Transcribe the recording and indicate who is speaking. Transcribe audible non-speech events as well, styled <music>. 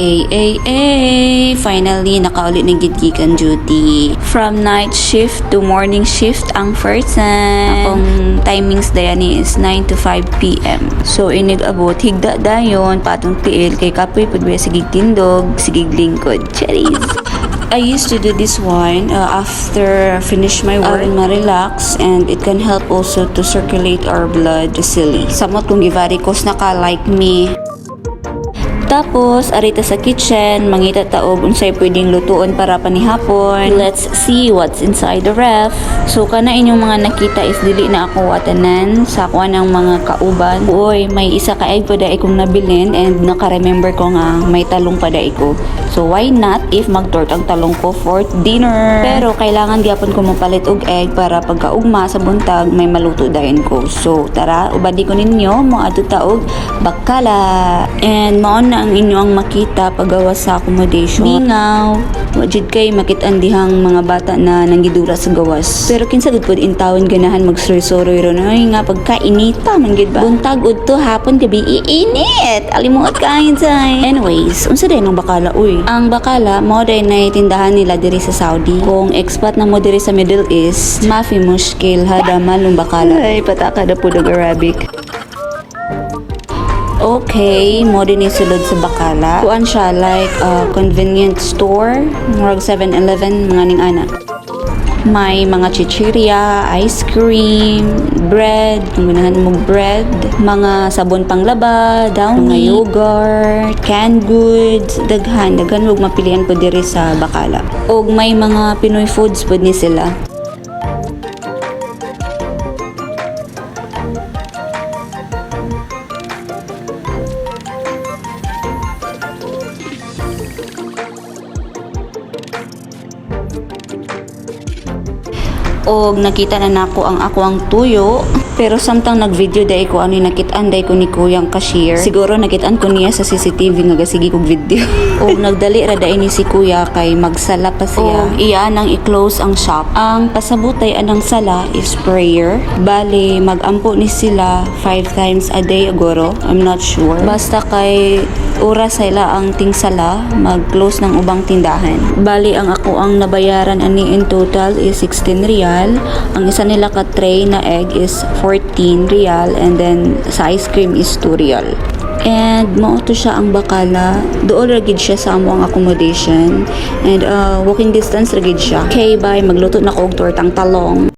Speaker 1: Ay, ay, ay. Finally, nakaulit ng gitgikan duty. From night shift to morning shift ang first Akong timings dayan is 9 to 5 p.m. So, inig abot, higda dayon, patong tiil, kay kapoy pudwe sigig tindog, sigig lingkod. Cherries! I used to do this one uh, after finish my work. Uh, ma-relax and it can help also to circulate our blood easily. Samot kung givaricose na ka like me. Tapos, arita sa kitchen, mangita taog unsay pwedeng lutuon para panihapon. Let's see what's inside the ref. So, kana inyong mga nakita is dili na ako watanan sa kuha ng mga kauban. Uy, may isa ka egg pa dai kong nabilin and naka-remember ko nga may talong pa dai ko. So, why not if magtort ang talong ko for dinner? Pero, kailangan gyapon ko mapalit og egg para pagkaugma sa buntag may maluto dayon ko. So, tara, ubadi ko ninyo mo adto taog bakala. And mao na ang inyo ang makita paggawa sa accommodation. Mingaw, wajid kay makitaan dihang mga bata na nanggidura sa gawas. Pero kinsa gud pod in taon ganahan magsuri-suri ron ay nga pagkainita man gid ba. Buntag udto hapon gabi iinit. Alimuot kain say. Anyways, unsa day ng bakala uy? Ang bakala mo day na tindahan nila diri sa Saudi. Kung expat na mo diri sa Middle East, mafi mushkil hada malong bakala. Ay pataka na pud Arabic. Okay, mo din isulod sa Bakala. Kuan siya like a convenience store, murag 7-Eleven, mga ning ana. May mga chichirya, ice cream, bread, kung mo bread, mga sabon panglaba, downy, mga yogurt, canned goods, daghan, daghan huwag mapilian po diri sa Bakala. Og may mga Pinoy foods po ni sila. Og nakita na nako ang ako ang tuyo. Pero samtang nag-video day ko ano yung nakitaan day ko ni kuyang cashier siguro nakitaan ko niya sa CCTV nga gasigi kog video. <laughs> Og nagdali ra day ni si kuya kay magsala pa siya. Og iya nang i-close ang shop. Ang pasabutay anang sala is prayer. Bali magampo ni sila five times a day agoro I'm not sure. Basta kay oras sila ang tingsala mag-close ng ubang tindahan. Bali ang ako ang nabayaran ani in total is 16 real. Ang isa nila ka tray na egg is 14 real and then sa ice cream is 2 real. And mao to siya ang bakala. Dool ra gid siya sa amo ang accommodation. And uh, walking distance ra gid siya. Okay bye magluto na ko og tortang talong